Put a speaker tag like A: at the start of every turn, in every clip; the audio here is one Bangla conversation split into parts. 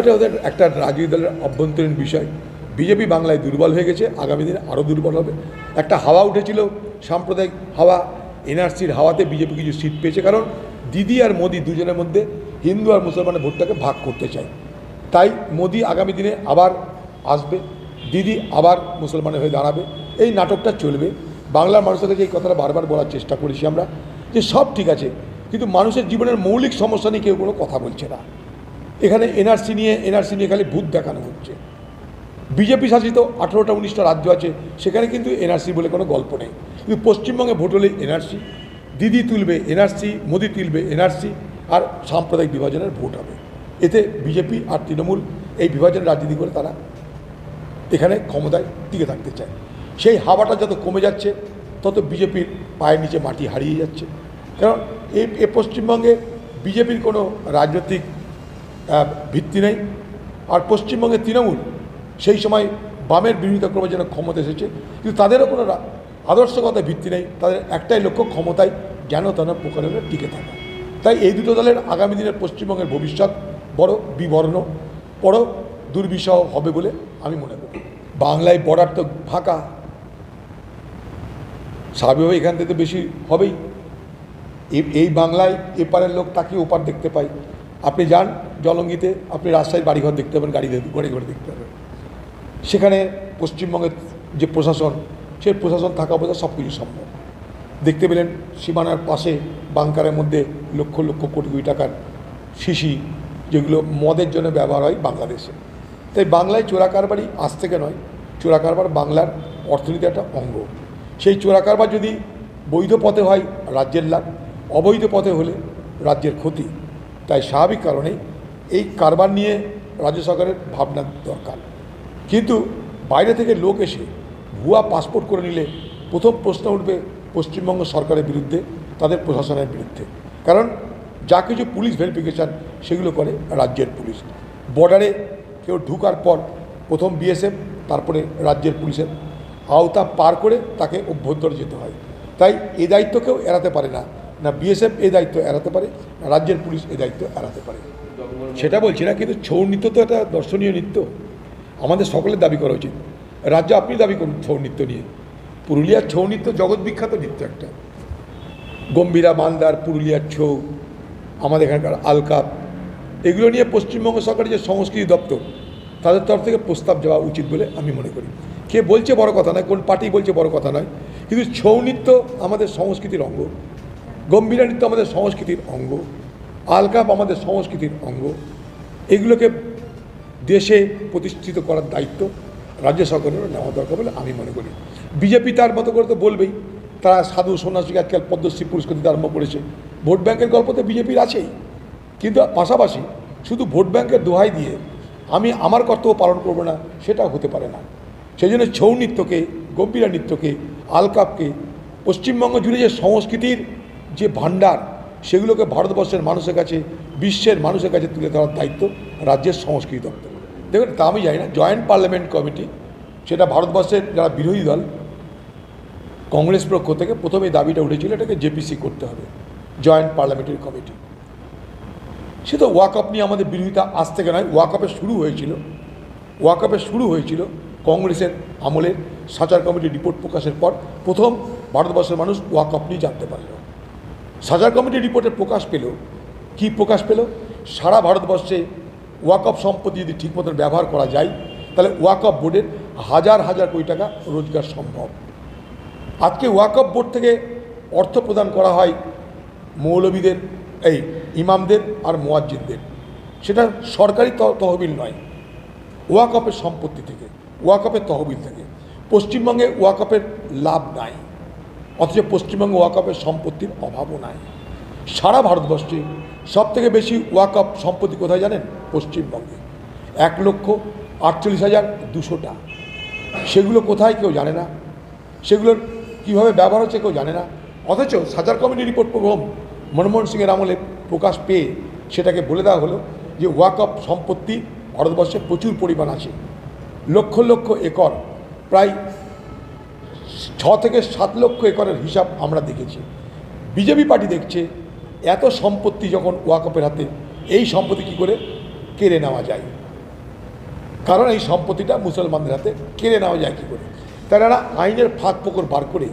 A: এটা ওদের একটা রাজনৈতিক দলের অভ্যন্তরীণ বিষয়। বিজেপি বাংলায় দুর্বল হয়ে গেছে, আগামী দিনে আরও দুর্বল হবে। একটা হাওয়া উঠেছিল, সাম্প্রদায়িক হাওয়া, এনআরসির হাওয়াতে বিজেপি কিছু সিট পেয়েছে, কারণ দিদি আর মোদি দুজনের মধ্যে হিন্দু আর মুসলমানের ভোটটাকে ভাগ করতে চায়। তাই মোদি আগামী দিনে আবার আসবে, দিদি আবার মুসলমানের হয়ে দাঁড়াবে। এই নাটকটা চলবে। বাংলার মানুষের কাছে এই কথাটা বারবার বলার চেষ্টা করেছি আমরা, যে সব ঠিক আছে, কিন্তু মানুষের জীবনের মৌলিক সমস্যা নিয়ে কেউ কোনো কথা বলছে না। এখানে এনআরসি নিয়ে এনআরসি নিয়ে খালি ভূত দেখানো হচ্ছে। বিজেপি শাসিত আঠেরোটা, উনিশটা রাজ্য আছে, সেখানে কিন্তু এনআরসি বলে কোনো গল্প নেই। কিন্তু পশ্চিমবঙ্গে ভোট হলেই এনআরসি, দিদি তুলবে এনআরসি, মোদি তুলবে এনআরসি, আর সাম্প্রদায়িক বিভাজনের ভোট হবে। এতে বিজেপি আর তৃণমূল এই বিভাজনের রাজনীতি করে তারা এখানে ক্ষমতায় টিকে থাকতে চায়। সেই হাওয়াটা যত কমে যাচ্ছে, তত বিজেপির পায়ের নিচে মাটি হারিয়ে যাচ্ছে। কারণ এ পশ্চিমবঙ্গে বিজেপির কোনো রাজনৈতিক ভিত্তি নেই। আর পশ্চিমবঙ্গের তৃণমূল সেই সময় বামের বিরোধিতা ক্রমে যেন ক্ষমতা এসেছে। কিন্তু তাদেরও কোনো আদর্শগত ভিত্তি নেই। তাদের একটাই লক্ষ্য ক্ষমতায় যেন তেন প্রকারে টিকে থাকা। তাই এই দুটো দলের আগামী দিনের পশ্চিমবঙ্গের ভবিষ্যৎ বড় বিবর্ণ, বড় দুর্বিষহ হবে বলে আমি মনে করি। বাংলায় বর্ডার তো ফাঁকা। স্বাভাবিকভাবে এখান থেকে বেশি হবেই। এই বাংলায় এপারের লোক তাকে ওপার দেখতে পাই আপনি যান জলঙ্গিতে আপনি রাস্তায় বাড়িঘর দেখতে পাবেন, গাড়ি দে- ঘরে ঘরে দেখতে পাবেন। সেখানে পশ্চিমবঙ্গের যে প্রশাসন সেই প্রশাসন থাকা অবস্থা সব কিছু সম্ভব। দেখতে পেলেন সীমানার পাশে বাংকারের মধ্যে লক্ষ লক্ষ কোটি কোটি টাকার শিশি, যেগুলো মদের জন্য ব্যবহার হয় বাংলাদেশে। তাই বাংলায় চোরা কারবারই আজ থেকে নয় চোরা কারবার বাংলার অর্থনীতির একটা অঙ্গ। সেই চোরা কারবার যদি বৈধ পথে হয়, রাজ্যের লাভ, অবৈধ পথে হলে রাজ্যের ক্ষতি। তাই স্বাভাবিক কারণেই এই কারবার নিয়ে রাজ্য সরকারের ভাবনা দরকার। কিন্তু বাইরে থেকে লোক এসে ভুয়া পাসপোর্ট করে নিলে প্রথম প্রশ্ন উঠবে পশ্চিমবঙ্গ সরকারের বিরুদ্ধে, তাদের প্রশাসনের বিরুদ্ধে। কারণ যা কিছু পুলিশ ভেরিফিকেশান সেগুলো করে রাজ্যের পুলিশ। বর্ডারে কেউ ঢুকার পর প্রথম বিএসএফ তারপরে রাজ্যের পুলিশের আওতা পার করে তাকে অভ্যন্তরে যেতে হয়। তাই এ দায়িত্ব কেউ এড়াতে পারে না। না বিএসএফ এই দায়িত্ব এড়াতে পারে, না রাজ্যের পুলিশ এই দায়িত্ব এড়াতে পারে। সেটা বলছি না, কিন্তু ছৌ নৃত্য তো একটা দর্শনীয় নৃত্য। আমাদের সকলের দাবি করা উচিত। রাজ্য আপনি দাবি করুন ছৌ নৃত্য নিয়ে। পুরুলিয়ার ছৌ নৃত্য জগৎ বিখ্যাত নৃত্য একটা। গম্ভীরা মালদার পুরুলিয়ার ছৌ, আমাদের এখানকার আলকাপ, এগুলো নিয়ে পশ্চিমবঙ্গ সরকারের যে সংস্কৃতি দপ্তর, তাদের তরফ থেকে প্রস্তাব যাওয়া উচিত বলে আমি মনে করি। কে বলছে বড় কথা নয়, কোন পার্টি বলছে বড় কথা নয়, কিন্তু ছৌ নৃত্য আমাদের সংস্কৃতির অঙ্গ। গম্ভীরা নৃত্য আমাদের সংস্কৃতির অঙ্গ, আলকাপ আমাদের সংস্কৃতির অঙ্গ, এগুলোকে দেশে প্রতিষ্ঠিত করার দায়িত্ব রাজ্য সরকারেরও নেওয়া দরকার বলে আমি মনে করি। বিজেপি তার মতো করে তো বলবেই, তারা সাধু সন্ন্যাসীকে আজকাল পদ্মশ্রী পুরস্কার দিতে আরম্ভ করেছে। ভোট ব্যাংকের গল্প তো বিজেপির আছেই, কিন্তু পাশাপাশি শুধু ভোট ব্যাংকের দোহাই দিয়ে আমি আমার কর্তব্য পালন করব না সেটাও হতে পারে না। সেই জন্য ছৌ নৃত্যকে, গম্ভীরা নৃত্যকে, আলকাপকে, পশ্চিমবঙ্গ জুড়ে যে সংস্কৃতির যে ভাণ্ডার, সেগুলোকে ভারতবর্ষের মানুষের কাছে, বিশ্বের মানুষের কাছে তুলে ধরার দায়িত্ব রাজ্যের সংস্কৃতি দপ্তর। দেখুন, তা আমি জানি না, জয়েন্ট পার্লামেন্ট কমিটি, সেটা ভারতবর্ষের যারা বিরোধী দল, কংগ্রেস পক্ষ থেকে প্রথমে দাবিটা উঠেছিল, এটাকে জেপিসি করতে হবে, জয়েন্ট পার্লামেন্টারি কমিটি। সে তো ওয়াকআপ নিয়ে আমাদের বিরোধিতা আজ থেকে নয় ওয়াকআপের শুরু হয়েছিল। ওয়াকআপের শুরু হয়েছিল কংগ্রেসের আমলের সাচার কমিটির রিপোর্ট প্রকাশের পর প্রথম ভারতবর্ষের মানুষ ওয়াকআপ নিয়ে জানতে পারল। সাজার কমিটির রিপোর্টে প্রকাশ পেল। কি প্রকাশ পেল? সারা ভারতবর্ষে ওয়াকআপ সম্পত্তি যদি ঠিক মতন ব্যবহার করা যায়, তাহলে ওয়াকআপ বোর্ডের হাজার হাজার কোটি টাকা রোজগার সম্ভব। আজকে ওয়াকআপ বোর্ড থেকে অর্থ প্রদান করা হয় মৌলবীদের এই ইমামদের আর মোয়াজ্জিদদের সেটা সরকারি তহ- তহবিল নয় ওয়াকআপের সম্পত্তি থেকে ওয়াকআপের তহবিল থেকে। পশ্চিমবঙ্গে ওয়াকআপের লাভ নাই। অথচ পশ্চিমবঙ্গে ওয়াকআপের সম্পত্তির অভাবও নাই। সারা ভারতবর্ষে সব থেকে বেশি ওয়াকআপ সম্পত্তি কোথায় জানেন? পশ্চিমবঙ্গে। এক লক্ষ আটচল্লিশ হাজার দুশোটা। সেগুলো কোথায় কেউ জানে না। সেগুলোর কীভাবে ব্যবহার হচ্ছে কেউ জানে না। অথচ সাজার কমিটি রিপোর্ট প্রথম মনমোহন সিংয়ের আমলে প্রকাশ পেয়ে সেটাকে বলে দেওয়া হলো যে ওয়াকআপ সম্পত্তি ভারতবর্ষে প্রচুর পরিমাণ আছে। লক্ষ লক্ষ একর, প্রায় ছ থেকে সাত লক্ষ একরের হিসাব আমরা দেখেছি। বিজেপি পার্টি দেখছে, এত সম্পত্তি যখন ওয়াকপের হাতে, এই সম্পত্তি কী করে কেড়ে নেওয়া যায়? কারণ এই সম্পত্তিটা মুসলমানদের হাতে কেড়ে নেওয়া যায় কী করে? তারা আইনের ফাঁক ফোকর বার করে,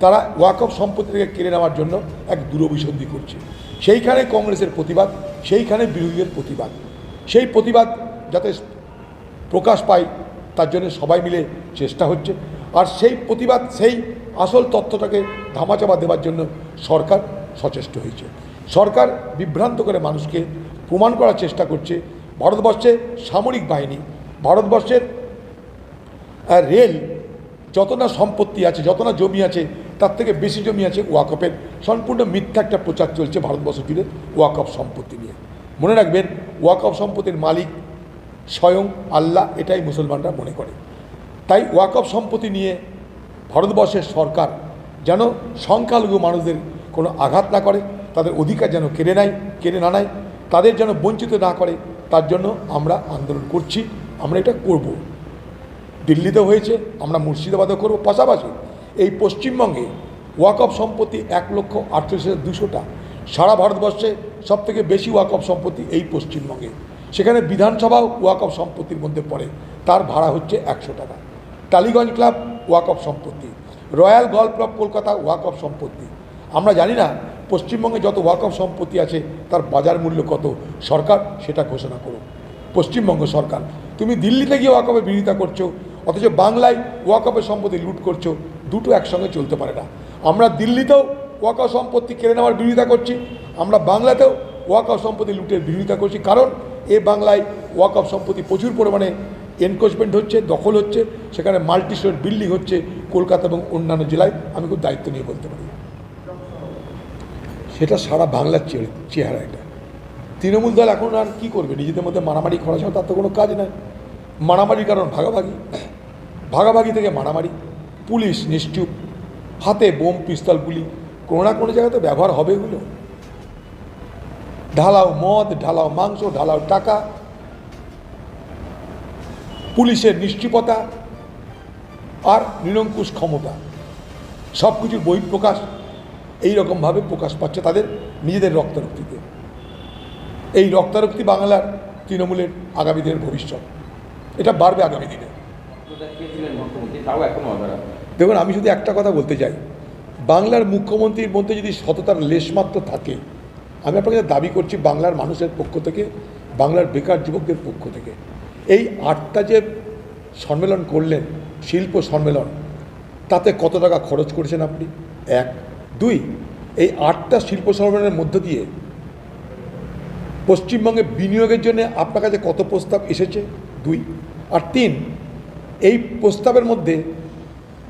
A: তারা ওয়াকফ সম্পত্তি থেকে কেড়ে নেওয়ার জন্য এক দূরভিসন্ধি করছে। সেইখানে কংগ্রেসের প্রতিবাদ, সেইখানে বিরোধীদের প্রতিবাদ। সেই প্রতিবাদ যাতে প্রকাশ পায়, তার জন্য সবাই মিলে চেষ্টা হচ্ছে। আর সেই প্রতিবাদ, সেই আসল তথ্যটাকে ধামাচাপা দেওয়ার জন্য সরকার সচেষ্ট হয়েছে। সরকার বিভ্রান্ত করে মানুষকে প্রমাণ করার চেষ্টা করছে ভারতবর্ষে সামরিক বাহিনী। ভারতবর্ষের রেল যত না সম্পত্তি আছে, যত না জমি আছে, তার থেকে বেশি জমি আছে ওয়াকফের। সম্পূর্ণ মিথ্যা একটা প্রচার চলছে ভারতবর্ষ জুড়ে ওয়াকফ সম্পত্তি নিয়ে। মনে রাখবেন, ওয়াকফ সম্পত্তির মালিক স্বয়ং আল্লাহ, এটাই মুসলমানরা মনে করে। তাই ওয়াকফ সম্পত্তি নিয়ে ভারতবর্ষের সরকার যেন সংখ্যালঘু মানুষদের কোনো আঘাত না করে, তাদের অধিকার যেন কেড়ে নেয়, কেড়ে না নেয়, তাদের যেন বঞ্চিত না করে, তার জন্য আমরা আন্দোলন করছি, আমরা এটা করব। দিল্লিতেও হয়েছে, আমরা মুর্শিদাবাদেও করব। পাশাপাশি এই পশ্চিমবঙ্গে ওয়াকফ সম্পত্তি এক লক্ষ আটত্রিশ হাজার দুশোটা। সারা ভারতবর্ষে সব থেকে বেশি ওয়াকফ সম্পত্তি এই পশ্চিমবঙ্গে। সেখানে বিধানসভাও ওয়াকফ সম্পত্তির মধ্যে পড়ে, তার ভাড়া হচ্ছে একশো টাকা। টালিগঞ্জ ক্লাব ওয়াকফ সম্পত্তি। রয়্যাল গল্ফ ক্লাব কলকাতা ওয়াকফ সম্পত্তি। আমরা জানি না, পশ্চিমবঙ্গে যত ওয়াকফ সম্পত্তি আছে, তার বাজার মূল্য কত? সরকার সেটা ঘোষণা করুক। পশ্চিমবঙ্গ সরকার, তুমি দিল্লিতে গিয়ে ওয়াকফের বিরোধিতা করছ, অথচ বাংলায় ওয়াকফের সম্পত্তি লুট করছ, দুটো একসঙ্গে চলতে পারে না। আমরা দিল্লিতেও ওয়াকফ সম্পত্তি কেড়ে নেওয়ার বিরোধিতা করছি, আমরা বাংলাতেও ওয়াকফ সম্পত্তি লুটের বিরোধিতা করছি, কারণ এ বাংলায় ওয়াকফ সম্পত্তি প্রচুর পরিমাণে এনক্রোচমেন্ট হচ্ছে, দখল হচ্ছে, সেখানে মাল্টি স্টোর বিল্ডিং হচ্ছে কলকাতা এবং অন্যান্য জেলায়, আমি খুব দায়িত্ব নিয়ে বলতে পারি। সেটা সারা বাংলার চেহারা এটা। তৃণমূল দল এখন আর কী করবে? নিজেদের মধ্যে মারামারি করা ছাড়া তার তো কোনো কাজ নাই। মারামারির কারণ ভাগাভাগি। ভাগাভাগি থেকে মারামারি। পুলিশ নিশ্চুপ। হাতে বোম, পিস্তল, গুলি। কোনো না কোনো জায়গায় তো ব্যবহার হবে এগুলো ঢালাও মদ, ঢালাও মাংস, ঢালাও টাকা পুলিশের নিশ্চুপতা আর নিরঙ্কুশ ক্ষমতা। সব কিছুর বহিঃপ্রকাশ এইরকমভাবে প্রকাশ পাচ্ছে তাদের নিজেদের রক্তারক্তিতে। এই রক্তারক্তি বাংলার তৃণমূলের আগামী দিনের ভবিষ্যৎ। এটা বাড়বে আগামী দিনে। দেখুন, আমি শুধু একটা কথা বলতে চাই। বাংলার মুখ্যমন্ত্রীর মধ্যে যদি সততার লেশমাত্র থাকে, আমি আপনাকে দাবি করছি বাংলার মানুষের পক্ষ থেকে, বাংলার বেকার যুবকদের পক্ষ থেকে এই আটটা যে সম্মেলন করলেন, শিল্প সম্মেলন, তাতে কত টাকা খরচ করেছেন আপনি? এক। দুই, এই আটটা শিল্প সম্মেলনের মধ্য দিয়ে পশ্চিমবঙ্গে বিনিয়োগের জন্য আপনার কাছে কত প্রস্তাব এসেছে? দুই। আর তিন, এই প্রস্তাবের মধ্যে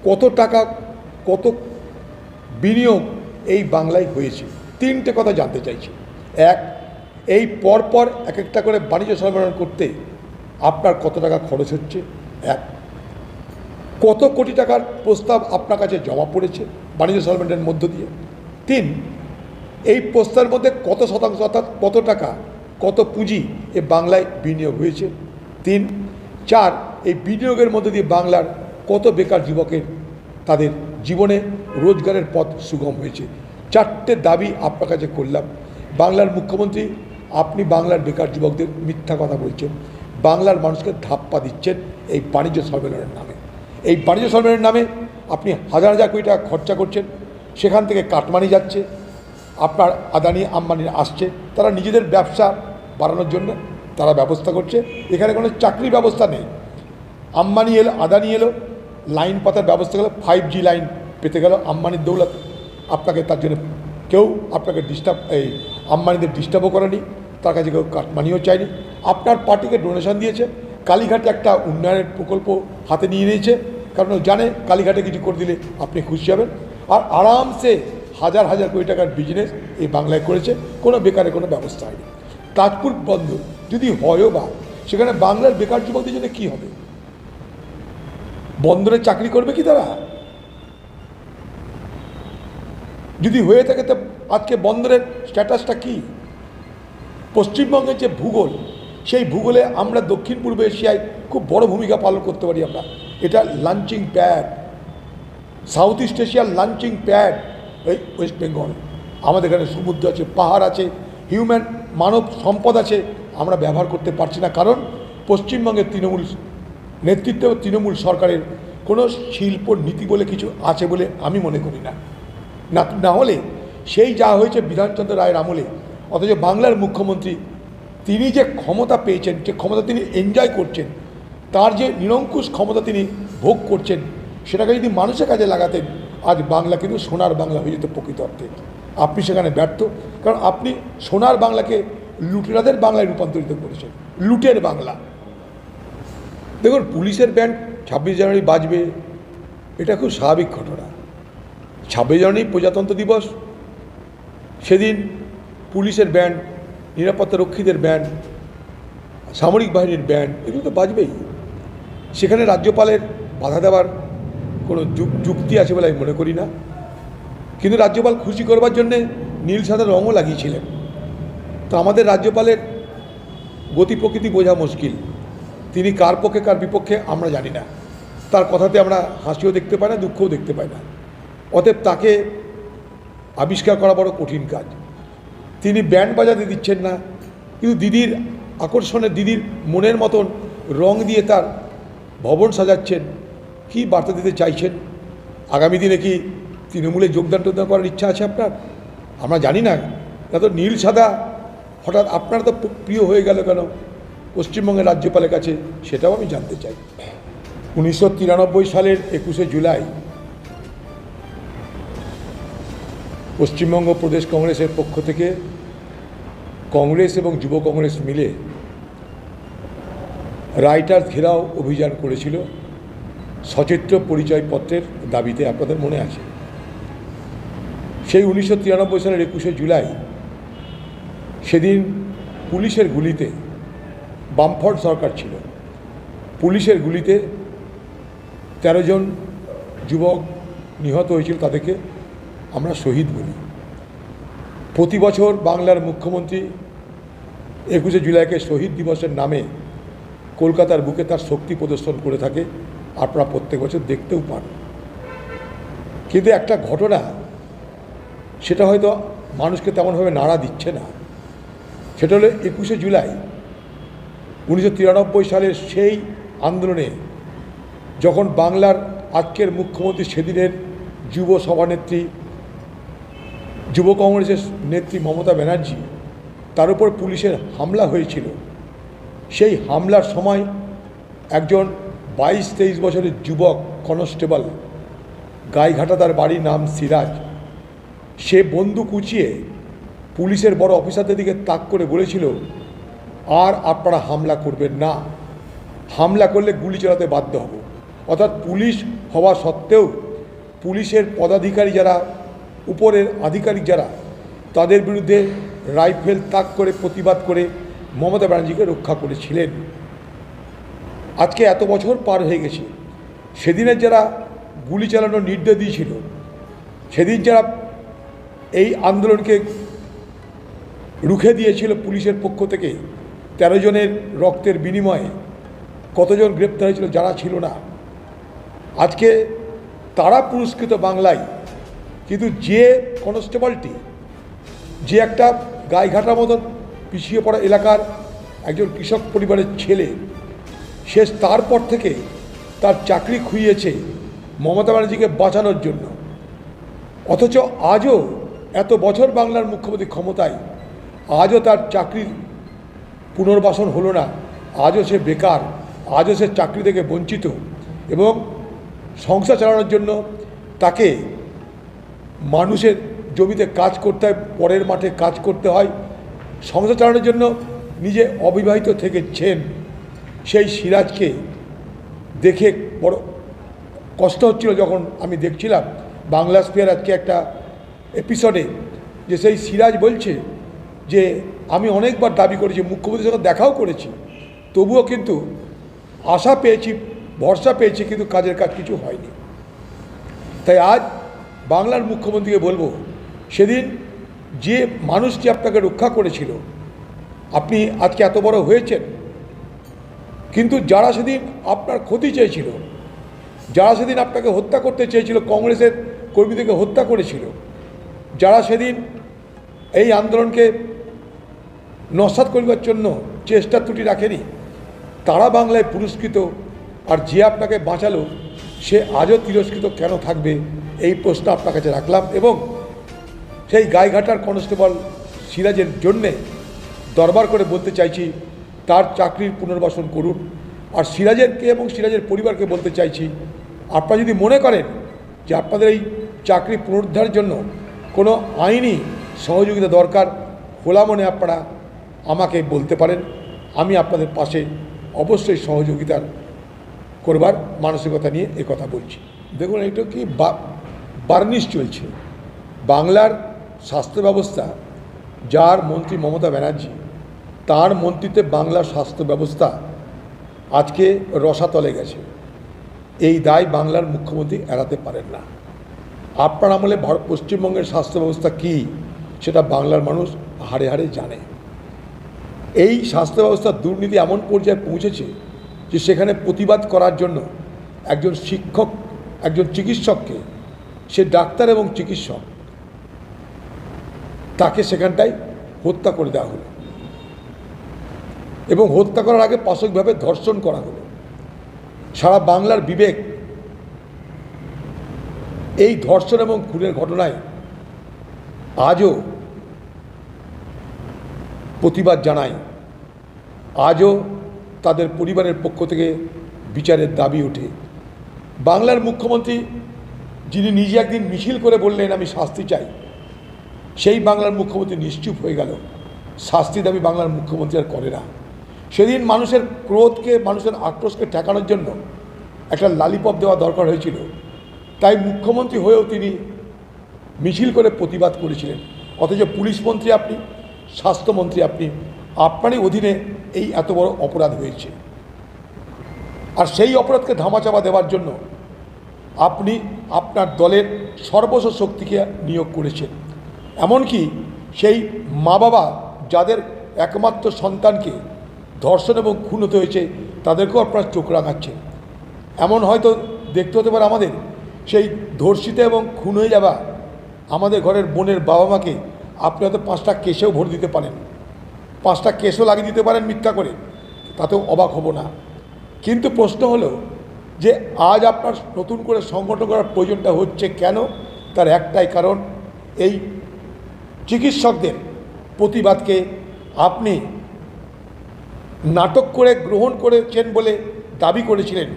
A: কত টাকা, কত বিনিয়োগ এই বাংলায় হয়েছে? তিনটে কথা জানতে চাইছি। এক, এই পরপর এক একটা করে বাণিজ্য সম্মেলন করতে আপনার কত টাকা খরচ হচ্ছে? এক। কত কোটি টাকার প্রস্তাব আপনার কাছে জমা পড়েছে বাণিজ্য সম্মেলনের মধ্য দিয়ে? তিন, এই প্রস্তাবের মধ্যে কত শতাংশ অর্থাৎ কত টাকা, কত পুঁজি এ বাংলায় বিনিয়োগ হয়েছে? তিন, চার, এই বিনিয়োগের মধ্যে দিয়ে বাংলার কত বেকার যুবকের তাদের জীবনে রোজগারের পথ সুগম হয়েছে? চারটে দাবি আপনার কাছে করলাম। বাংলার মুখ্যমন্ত্রী, আপনি বাংলার বেকার যুবকদের মিথ্যা কথা বলছেন। বাংলার মানুষকে ধাপ্পা দিচ্ছেন এই বাণিজ্য সম্মেলনের নামে। এই বাণিজ্য সম্মেলনের নামে আপনি হাজার হাজার কোটি টাকা খরচা করছেন, সেখান থেকে কাটমানি যাচ্ছে, আপনার আদানি আম্বানি আসছে, তারা নিজেদের ব্যবসা বাড়ানোর জন্য তারা ব্যবস্থা করছে। এখানে কোনো চাকরির ব্যবস্থা নেই। আম্বানি এলো, আদানি এলো, লাইন পাতার ব্যবস্থা গেলো ফাইভ জি লাইন পেতে গেল আম্বানির দৌলত। আপনাকে তার জন্য কেউ আপনাকে ডিস্টার্ব এই আম্বানিদের ডিস্টার্বও করেনি, তার কাছে কেউ কাটমানিও চায়নি। আপনার পার্টিকে ডোনেশন দিয়েছে। কালীঘাটে একটা উন্নয়নের প্রকল্প হাতে নিয়ে নিয়েছে। কারণ জানে কালীঘাটে কিছু করে দিলে আপনি খুশি হবেন। আর আরামসে হাজার হাজার কোটি টাকার বিজনেস এই বাংলায় করেছে। কোনো বেকারের কোনো ব্যবস্থা হয়নি। তাজপুর বন্ধ। যদি হয়ও বা, সেখানে বাংলার বেকার যুবকদের জন্য কী হবে? বন্দরে চাকরি করবে কি তারা? যদি হয়ে থাকে তো আজকে বন্দরের স্ট্যাটাসটা কি? পশ্চিমবঙ্গের যে ভূগোল সেই ভূগোলে আমরা দক্ষিণ পূর্ব এশিয়ায় খুব বড় ভূমিকা পালন করতে পারি আমরা। এটা লাঞ্চিং প্যাড। সাউথ ইস্ট এশিয়ার লাঞ্চিং প্যাড এই ওয়েস্ট বেঙ্গল। আমাদের এখানে সমুদ্র আছে, পাহাড় আছে, হিউম্যান মানব সম্পদ আছে, আমরা ব্যবহার করতে পারছি না। কারণ পশ্চিমবঙ্গের তৃণমূল নেতৃত্ব, তৃণমূল সরকারের কোনো শিল্প নীতি বলে কিছু আছে বলে আমি মনে করি না। না হলে সেই যা হয়েছে বিধানচন্দ্র রায়ের আমলে, অথচ বাংলার মুখ্যমন্ত্রী তিনি যে ক্ষমতা পেয়েছেন, যে ক্ষমতা তিনি এনজয় করছেন, তার যে নিরঙ্কুশ ক্ষমতা তিনি ভোগ করছেন, সেটাকে যদি মানুষের কাজে লাগাতেন, আজ বাংলা কিন্তু সোনার বাংলা হয়ে যেত প্রকৃত অর্থে। আপনি সেখানে ব্যর্থ, কারণ আপনি সোনার বাংলাকে লুটেরাদের বাংলায় রূপান্তরিত করেছেন, লুটের বাংলা। দেখুন, পুলিশের ব্যান্ড ছাব্বিশ জানুয়ারি বাজবে, এটা খুব স্বাভাবিক ঘটনা। ছাব্বিশ জানুয়ারি প্রজাতন্ত্র দিবস, সেদিন পুলিশের ব্যান্ড নিরাপত্তা রক্ষীদের ব্যান্ড, সামরিক বাহিনীর ব্যান্ড, এগুলো তো বাজবেই। সেখানে রাজ্যপালের বাধা দেওয়ার কোনো যুক- যুক্তি আছে বলে আমি মনে করি না। কিন্তু রাজ্যপাল খুশি করবার জন্যে নীল সাদা রঙও লাগিয়েছিলেন। তো আমাদের রাজ্যপালের গতি প্রকৃতি বোঝা মুশকিল। তিনি কার পক্ষে, কার বিপক্ষে, আমরা জানি না। তার কথাতে আমরা হাসিও দেখতে পাই না, দুঃখও দেখতে পাই না। অতএব তাকে আবিষ্কার করা বড় কঠিন কাজ। তিনি ব্যান্ড বাজাতে দিচ্ছেন না। কিন্তু দিদির আকর্ষণে দিদির মনের মতন রং দিয়ে তার ভবন সাজাচ্ছেন। কি বার্তা দিতে চাইছেন? আগামী দিনে কি তৃণমূলে যোগদান টোগদান করার ইচ্ছা আছে আপনার? আমরা জানি না। না তো নীল সাদা হঠাৎ আপনার তো প্রিয় হয়ে গেল কেন? পশ্চিমবঙ্গের রাজ্যপালের কাছে সেটাও আমি জানতে চাই। উনিশশো তিরানব্বই সালের একুশে জুলাই পশ্চিমবঙ্গ প্রদেশ কংগ্রেসের পক্ষ থেকে কংগ্রেস এবং যুব কংগ্রেস মিলে রাইটার ঘেরাও অভিযান করেছিল। সচিত্র পরিচয়পত্রের দাবিতে আপনাদের মনে আছে। সেই উনিশশো তিরানব্বই সালের একুশে জুলাই সেদিন পুলিশের গুলিতে বামফ্রন্ট সরকার ছিল। পুলিশের গুলিতে তেরো জন যুবক নিহত হয়েছিল তাদেরকে আমরা শহীদ বলি। প্রতি বছর বাংলার মুখ্যমন্ত্রী একুশে জুলাইকে শহীদ দিবসের নামে কলকাতার বুকে তার শক্তি প্রদর্শন করে থাকে, আপনারা প্রত্যেক বছর দেখতেও পান। কিন্তু একটা ঘটনা, সেটা হয়তো মানুষকে তেমনভাবে নাড়া দিচ্ছে না। সেটা হলো একুশে জুলাই, উনিশশো তিরানব্বই সালের সেই আন্দোলনে যখন বাংলার আজকের মুখ্যমন্ত্রী সেদিনের যুব সভানেত্রী যুব কংগ্রেসের নেত্রী মমতা ব্যানার্জি তার উপর পুলিশের হামলা হয়েছিল। সেই হামলার সময় একজন বাইশ তেইশ বছরের যুবক কনস্টেবল গাইঘাটা তার বাড়ির নাম সিরাজ। সে বন্দুক উঁচিয়ে পুলিশের বড় অফিসারদের দিকে তাক করে বলেছিল, আর আপনারা হামলা করবেন না। হামলা করলে গুলি চালাতে বাধ্য হব। অর্থাৎ পুলিশ হওয়া সত্ত্বেও পুলিশের পদাধিকারী যারা উপরের আধিকারিক যারা, তাদের বিরুদ্ধে রাইফেল তাক করে প্রতিবাদ করে মমতা ব্যানার্জিকে রক্ষা করেছিলেন। আজকে এত বছর পার হয়ে গেছে। সেদিনের যারা গুলি চালানোর নির্দেশ দিয়েছিল, সেদিন যারা এই আন্দোলনকে রুখে দিয়েছিল পুলিশের পক্ষ থেকে, তেরো জনের রক্তের বিনিময়ে কতজন গ্রেপ্তার হয়েছিল যারা ছিল না। আজকে তারা পুরস্কৃত বাংলায় কিন্তু যে কনস্টেবলটি, যে একটা গাইঘাটার মতন পিছিয়ে পড়া এলাকার একজন কৃষক পরিবারের ছেলে, সে তারপর থেকে তার চাকরি খুইয়েছে মমতা ব্যানার্জিকে বাঁচানোর জন্য। অথচ আজও এত বছর বাংলার মুখ্যমন্ত্রী ক্ষমতায়, আজও তার চাকরির পুনর্বাসন হলো না, আজও সে বেকার, আজও সে চাকরি থেকে বঞ্চিত এবং সংসার চালানোর জন্য তাকে মানুষের জমিতে কাজ করতে হয়, পরের মাঠে কাজ করতে হয় সংসার চালানোর জন্য নিজে অবিবাহিত থেকেছেন। সেই সিরাজকে দেখে বড় কষ্ট হচ্ছিল যখন আমি দেখছিলাম। বাংলা স্পেয়ার আজকে একটা এপিসোডে যে সেই সিরাজ বলছে যে, আমি অনেকবার দাবি করেছি, মুখ্যমন্ত্রীর সঙ্গে দেখাও করেছি। তবুও কিন্তু আশা পেয়েছি, ভরসা পেয়েছি, কিন্তু কাজের কাজ কিছু হয়নি। তাই আজ বাংলার মুখ্যমন্ত্রীকে বলব, সেদিন যে মানুষটি আপনাকে রক্ষা করেছিল, আপনি আজকে এত বড় হয়েছেন। কিন্তু যারা সেদিন আপনার ক্ষতি চেয়েছিল, যারা সেদিন আপনাকে হত্যা করতে চেয়েছিল, কংগ্রেসের কর্মীদেরকে হত্যা করেছিল, যারা সেদিন এই আন্দোলনকে নস্বাত করিবার জন্য চেষ্টা ত্রুটি রাখেনি, তারা বাংলায় পুরস্কৃত, আর যে আপনাকে বাঁচালো, সে আজও তিরস্কৃত কেন থাকবে? এই প্রশ্ন আপনার কাছে রাখলাম এবং সেই গাইঘাটার কনস্টেবল সিরাজের জন্যে দরবার করে বলতে চাইছি, তার চাকরির পুনর্বাসন করুন। আর সিরাজেরকে এবং সিরাজের পরিবারকে বলতে চাইছি, আপনারা যদি মনে করেন যে আপনাদের এই চাকরি পুনরুদ্ধারের জন্য কোনো আইনি সহযোগিতা দরকার, খোলা মনে আপনারা আমাকে বলতে পারেন। আমি আপনাদের পাশে অবশ্যই সহযোগিতার করবার মানসিকতা নিয়ে কথা বলছি। দেখুন এটা কি বা- বার্নিশ চলছে। বাংলার স্বাস্থ্য ব্যবস্থা, যার মন্ত্রী মমতা ব্যানার্জি, তার মন্ত্রীতে বাংলার স্বাস্থ্য ব্যবস্থা আজকে রসাতলে গেছে। এই দায় বাংলার মুখ্যমন্ত্রী এড়াতে পারেন না। আপনার আমলে ভারত পশ্চিমবঙ্গের স্বাস্থ্য ব্যবস্থা কী, সেটা বাংলার মানুষ হাড়ে হাড়ে জানে। এই স্বাস্থ্য ব্যবস্থার দুর্নীতি এমন পর্যায়ে পৌঁছেছে যে সেখানে প্রতিবাদ করার জন্য একজন শিক্ষক, একজন চিকিৎসককে সে ডাক্তার এবং চিকিৎসক। তাকে সেখানটায় হত্যা করে দেওয়া হলো। এবং হত্যা করার আগে পাশকভাবে ধর্ষণ করা হলো। সারা বাংলার বিবেক এই ধর্ষণ এবং খুনের ঘটনায় আজও প্রতিবাদ জানায়। আজও তাদের পরিবারের পক্ষ থেকে বিচারের দাবি ওঠে। বাংলার মুখ্যমন্ত্রী যিনি নিজে একদিন মিছিল করে বললেন, আমি শাস্তি চাই। সেই বাংলার মুখ্যমন্ত্রী নিশ্চুপ হয়ে গেল। শাস্তি দাবি বাংলার মুখ্যমন্ত্রী আর করে না। সেদিন মানুষের ক্রোধকে, মানুষের আক্রোশকে ঠেকানোর জন্য একটা লালিপপ দেওয়া দরকার হয়েছিল। তাই মুখ্যমন্ত্রী হয়েও তিনি মিছিল করে প্রতিবাদ করেছিলেন। অথচ পুলিশ মন্ত্রী আপনি স্বাস্থ্যমন্ত্রী আপনি, আপনারই অধীনে এই এত বড় অপরাধ হয়েছে। আর সেই অপরাধকে ধামাচাপা দেওয়ার জন্য আপনি আপনার দলের সর্বস্ব শক্তিকে নিয়োগ করেছেন। এমনকি সেই মা বাবা যাদের একমাত্র সন্তানকে ধর্ষণ এবং খুন হতে হয়েছে, তাদেরকেও আপনারা চোখ রাঙাচ্ছেন। এমন হয়তো দেখতে হতে পারে আমাদের, সেই ধর্ষিত এবং খুন হয়ে যাওয়া আমাদের ঘরের বোনের বাবা মাকে আপনি হয়তো পাঁচটা কেসেও ভোট দিতে পারেন। পাঁচটা কেসও লাগিয়ে দিতে পারেন মিথ্যা করে। তাতেও অবাক হব না। কিন্তু প্রশ্ন হলো যে আজ আপনার নতুন করে সংগঠন করার প্রয়োজনটা হচ্ছে কেন? তার একটাই কারণ, এই চিকিৎসকদের প্রতিবাদকে আপনি নাটক করে গ্রহণ করেছেন বলে দাবি করেছিলেন।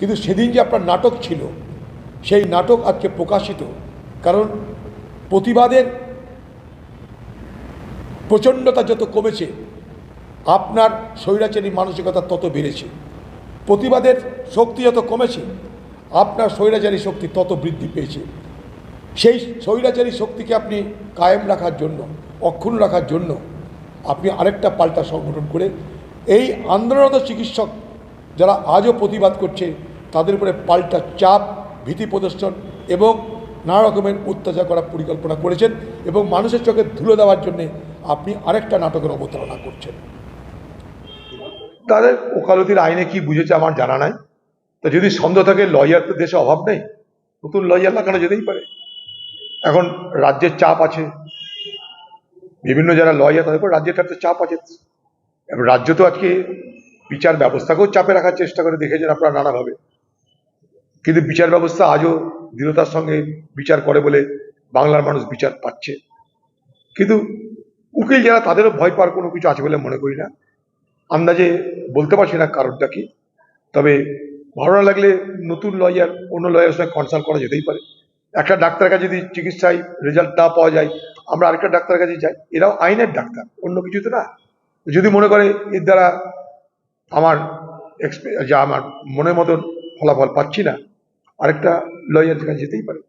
A: কিন্তু সেদিন যে আপনার নাটক ছিল, সেই নাটক আজকে প্রকাশিত। কারণ প্রতিবাদের প্রচণ্ডতা যত কমেছে, আপনার স্বৈরাচারী মানসিকতা তত বেড়েছে। প্রতিবাদের শক্তি যত কমেছে, আপনার স্বৈরাচারী শক্তি তত বৃদ্ধি পেয়েছে। সেই স্বৈরাচারী শক্তিকে আপনি কায়েম রাখার জন্য, অক্ষুণ্ণ রাখার জন্য আপনি আরেকটা পাল্টা সংগঠন করে এই আন্দোলনরত চিকিৎসক যারা আজও প্রতিবাদ করছে, তাদের উপরে পাল্টা চাপ, ভীতি প্রদর্শন এবং নানা রকমের অত্যাচার করার পরিকল্পনা করেছেন এবং মানুষের চোখে ধুলো দেওয়ার জন্যে আপনি আরেকটা নাটকের অবতারণা করছেন। তাদের ওকালতির আইনে কি বুঝেছে আমার জানা নাই। তো যদি সন্দেহ থাকে লয়ার তো দেশে অভাব নেই, নতুন লয়ার লাগানো যেতেই পারে? এখন রাজ্যের চাপ আছে, বিভিন্ন যারা লয়ার, তাদের উপর রাজ্যের একটা চাপ আছে। রাজ্য তো আজকে বিচার ব্যবস্থাকেও চাপে রাখার চেষ্টা করে দেখেছেন আপনারা নানাভাবে। কিন্তু বিচার ব্যবস্থা আজও দৃঢ়তার সঙ্গে বিচার করে বলে বাংলার মানুষ বিচার পাচ্ছে। কিন্তু উকিল যারা, তাদেরও ভয় পাওয়ার কোনো কিছু আছে বলে মনে করি না। আন্দাজে বলতে পারছি না কারণটা কি, তবে ভালো না লাগলে নতুন লয়ার অন্য লয়ারের সঙ্গে কনসাল্ট করা যেতেই পারে। একটা ডাক্তারের কাছে যদি চিকিৎসায় রেজাল্ট না পাওয়া যায়, আমরা আরেকটা ডাক্তারের কাছে যাই, এরাও আইনের ডাক্তার, অন্য কিছু তো না। যদি মনে করে এর দ্বারা আমার যা আমার মনের মতন ফলাফল পাচ্ছি না, আরেকটা লয়ারের কাছে যেতেই পারে।